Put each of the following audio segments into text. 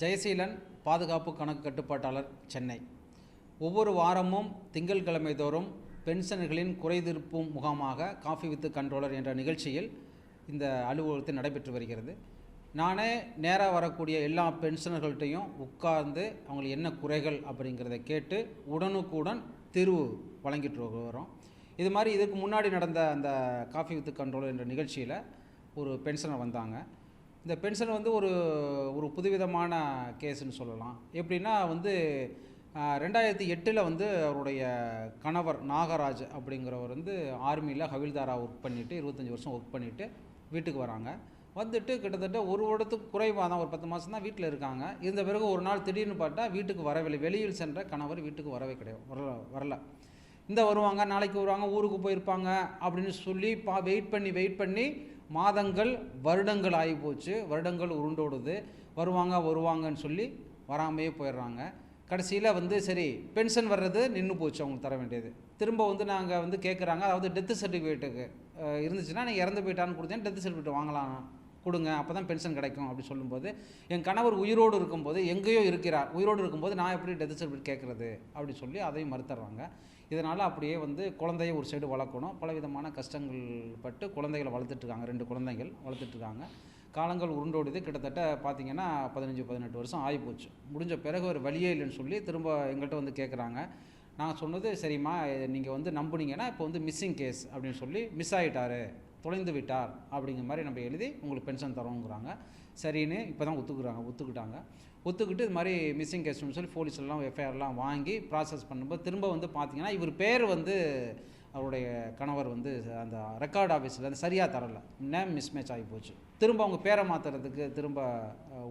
ஜெயசீலன் பாதுகாப்பு கணக்கு கட்டுப்பாட்டாளர் சென்னை. ஒவ்வொரு வாரமும் திங்கள்கிழமை தோறும் பென்ஷன்களின் குறைதீர்ப்பும் முகாமாக காஃபி வித் கண்ட்ரோலர் என்ற நிகழ்ச்சியில் இந்த அலுவலகத்தை நடைபெற்று வருகிறது. நானே நேராக வரக்கூடிய எல்லா பென்ஷனர்கள்ட்டையும் உட்கார்ந்து அவங்களுக்கு என்ன குறைகள் அப்படிங்கிறத கேட்டு உடனுக்குடன் தீர்வு வழங்கிட்டு வரோம். இது மாதிரி இதுக்கு முன்னாடி நடந்த அந்த காஃபி வித் கண்ட்ரோலர் என்ற நிகழ்ச்சியில் ஒரு பென்ஷனர் வந்தாங்க. இந்த பென்ஷன் வந்து ஒரு ஒரு புதுவிதமான கேஸ்ன்னு சொல்லலாம். எப்படின்னா வந்து ரெண்டாயிரத்தி எட்டில் வந்து அவருடைய கணவர் நாகராஜ் அப்படிங்கிறவர் வந்து ஆர்மியில் ஹவில்தாராக ஒர்க் பண்ணிவிட்டு இருபத்தஞ்சி வருஷம் ஒர்க் பண்ணிவிட்டு வீட்டுக்கு வராங்க. வந்துட்டு கிட்டத்தட்ட ஒரு வருடத்துக்கு குறைவாக தான் ஒரு பத்து மாதம் தான் வீட்டில் இருக்காங்க. இருந்த பிறகு ஒரு நாள் திடீர்னு பார்த்தா வீட்டுக்கு வரவில்லை. வெளியில் சென்ற கணவர் வீட்டுக்கு வரவே கிடையாது வரல வரல. இந்த வருவாங்க நாளைக்கு வருவாங்க ஊருக்கு போயிருப்பாங்க அப்படின்னு சொல்லி பா வெயிட் பண்ணி வெயிட் பண்ணி மாதங்கள் வருடங்கள் ஆகி போச்சு வருடங்கள் உருண்டோடுது. வருவாங்க வருவாங்கன்னு சொல்லி வராமையே போயிடுறாங்க. கடைசியில் வந்து சரி பென்ஷன் வர்றது நின்று போச்சு அவங்களுக்கு தர வேண்டியது. திரும்ப வந்து நாங்கள் வந்து கேட்குறாங்க அதாவது டெத்து சர்டிஃபிகேட்டுக்கு இருந்துச்சுன்னா நீங்கள் இறந்து போயிட்டான்னு கொடுத்தேன் டெத்து சர்டிஃபிகேட் வாங்கலாம் கொடுங்க அப்போ தான் பென்ஷன் கிடைக்கும் அப்படி சொல்லும்போது என் கணவர் உயிரோடு இருக்கும்போது எங்கேயோ இருக்கிறார். உயிரோடு இருக்கும்போது நான் எப்படி டெத் சர்டிஃபிகேட் கேட்குறது அப்படி சொல்லி அதையும் மறுத்துறாங்க இதனால் அப்படியே வந்து குழந்தைய ஒரு சைடு வளர்க்கணும். பலவிதமான கஷ்டங்கள் பட்டு குழந்தைகளை வளர்த்துட்ருக்காங்க. ரெண்டு குழந்தைகள் வளர்த்துட்ருக்காங்க. காலங்கள் உருண்டோடுது. கிட்டத்தட்ட பார்த்திங்கன்னா பதினஞ்சு பதினெட்டு வருஷம் ஆகி போச்சு முடிஞ்ச பிறகு ஒரு வழியே இல்லைன்னு சொல்லி திரும்ப எங்கள்கிட்ட வந்து கேட்குறாங்க நான் சொன்னது சரிம்மா நீங்கள் வந்து நம்புனீங்கன்னா இப்போ வந்து மிஸ்ஸிங் கேஸ் அப்படின்னு சொல்லி மிஸ் ஆகிட்டாரு தொலைந்து விட்டார் அப்படிங்கிற மாதிரி நம்ம எழுதி உங்களுக்கு பென்ஷன் தரோங்கிறாங்க. சரின்னு இப்போ தான் ஒத்துக்குறாங்க ஒத்துக்கிட்டாங்க. ஒத்துக்கிட்டு இது மாதிரி மிஸ்ஸிங் கேஸ்னு சொல்லி போலீஸ்லாம் எஃப்ஐஆர்லாம் வாங்கி ப்ராசஸ் பண்ணும்போது திரும்ப வந்து பார்த்தீங்கன்னா இவர் பேர் வந்து அவருடைய கணவர் வந்து அந்த ரெக்கார்ட் ஆஃபீஸில் வந்து சரியாக தரலை. நேம் மிஸ்மேட்ச் ஆகி போச்சு. திரும்ப அவங்க பேரை மாற்றுறதுக்கு திரும்ப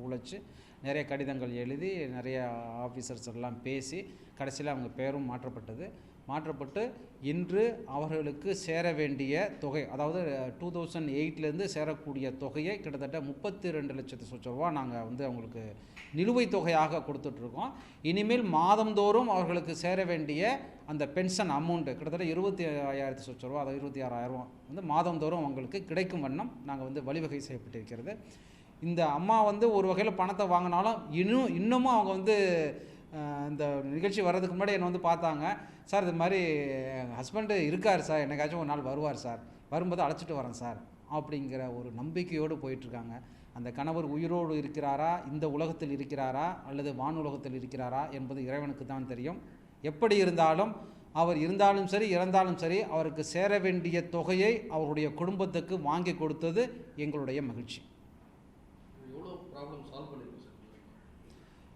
உழைச்சி உழைச்சு நிறைய கடிதங்கள் எழுதி நிறைய ஆஃபீஸர்ஸ் எல்லாம் பேசி கடைசியில் அவங்க பேரும் மாற்றப்பட்டது. மாற்றப்பட்டு இன்று அவர்களுக்கு சேர வேண்டிய தொகை அதாவது டூ தௌசண்ட் எயிட்லேருந்து சேரக்கூடிய தொகையை கிட்டத்தட்ட முப்பத்தி ரெண்டு லட்சத்து சொச்ச ரூபா நாங்கள் வந்து அவங்களுக்கு நிலுவைத் தொகையாக கொடுத்துட்ருக்கோம். இனிமேல் மாதந்தோறும் அவர்களுக்கு சேர வேண்டிய அந்த பென்ஷன் அமௌண்ட்டு கிட்டத்தட்ட இருபத்தி ஐயாயிரத்து சொச்ச ரூபா அதாவது இருபத்தி ஆறாயிரம் வந்து மாதந்தோறும் அவங்களுக்கு கிடைக்கும் வண்ணம் நாங்கள் வந்து வழிவகை செய்யப்பட்டிருக்கிறது. இந்த அம்மா வந்து ஒரு வகையில் பணத்தை வாங்கினாலும் இன்னும் இன்னமும் அவங்க வந்து இந்த நிகழ்ச்சி வர்றதுக்கு முன்னாடி என்னை வந்து பார்த்தாங்க. சார் இது மாதிரி ஹஸ்பண்டு இருக்கார் சார். என்னைக்காச்சும் ஒரு நாள் வருவார் சார். வரும்போது அழைச்சிட்டு வரேன் சார். அப்படிங்கிற ஒரு நம்பிக்கையோடு போயிட்டுருக்காங்க. அந்த கணவர் உயிரோடு இருக்கிறாரா? இந்த உலகத்தில் இருக்கிறாரா? அல்லது வானுலகத்தில் இருக்கிறாரா? என்பது இறைவனுக்கு தான் தெரியும். எப்படி இருந்தாலும் அவர் இருந்தாலும் சரி இறந்தாலும் சரி அவருக்கு சேர வேண்டிய தொகையை அவருடைய குடும்பத்துக்கு வாங்கி கொடுத்தது எங்களுடைய மகிழ்ச்சி.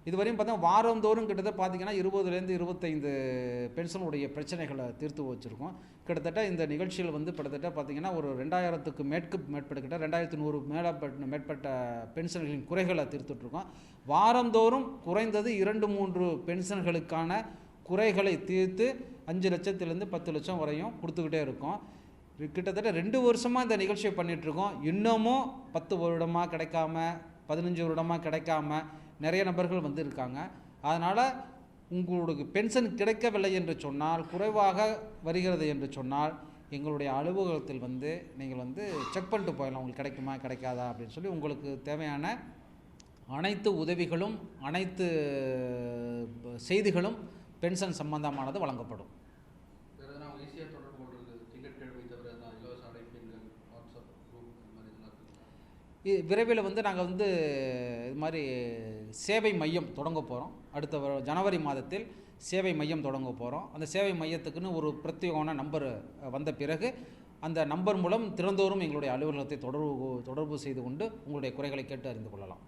இதுவரையும் பார்த்தா வாரந்தோறும் கிட்டத்தட்ட பார்த்தீங்கன்னா இருபதுலேருந்து இருபத்தைந்து பென்ஷனுடைய பிரச்சனைகளை தீர்த்து வச்சுருக்கோம். கிட்டத்தட்ட இந்த நிகழ்ச்சியில் வந்து கிட்டத்தட்ட பார்த்தீங்கன்னா ஒரு ரெண்டாயிரத்துக்கு மேற்கு மேற்பட்ட கிட்ட ரெண்டாயிரத்து நூறு மேலப்பட்ட மேற்பட்ட பென்ஷன்களின் குறைகளை தீர்த்துட்ருக்கோம். வாரந்தோறும் குறைந்தது இரண்டு மூன்று பென்ஷன்களுக்கான குறைகளை தீர்த்து அஞ்சு லட்சத்துலேருந்து பத்து லட்சம் வரையும் கொடுத்துக்கிட்டே இருக்கோம். கிட்டத்தட்ட ரெண்டு வருஷமாக இந்த நிகழ்ச்சியை பண்ணிகிட்ருக்கோம் இன்னமும் பத்து வருடமாக கிடைக்காம பதினஞ்சு வருடமாக கிடைக்காம நிறைய நபர்கள் வந்து இருக்காங்க. அதனால் உங்களுக்கு பென்ஷன் கிடைக்கவில்லை என்று சொன்னால் குறைவாக வருகிறது என்று சொன்னால் எங்களுடைய அலுவலகத்தில் வந்து நீங்கள் வந்து செக் பண்ணிட்டு போயிடலாம். உங்களுக்கு கிடைக்குமா கிடைக்காதா அப்படின்னு சொல்லி உங்களுக்கு தேவையான அனைத்து உதவிகளும் அனைத்து செய்திகளும் பென்ஷன் சம்பந்தமானது வழங்கப்படும். விரைவில் வந்து நாங்கள் வந்து இது மாதிரி சேவை மையம் தொடங்க போகிறோம் அடுத்த வர- ஜனவரி மாதத்தில் சேவை மையம் தொடங்க போகிறோம் அந்த சேவை மையத்துக்குன்னு ஒரு பிரத்யேகமான நம்பர் வந்த பிறகு அந்த நம்பர் மூலம் திறந்தோறும் எங்களுடைய அலுவலகத்தை தொடர்பு தொடர்பு செய்து கொண்டு உங்களுடைய குறைகளை கேட்டு அறிந்து கொள்ளலாம்.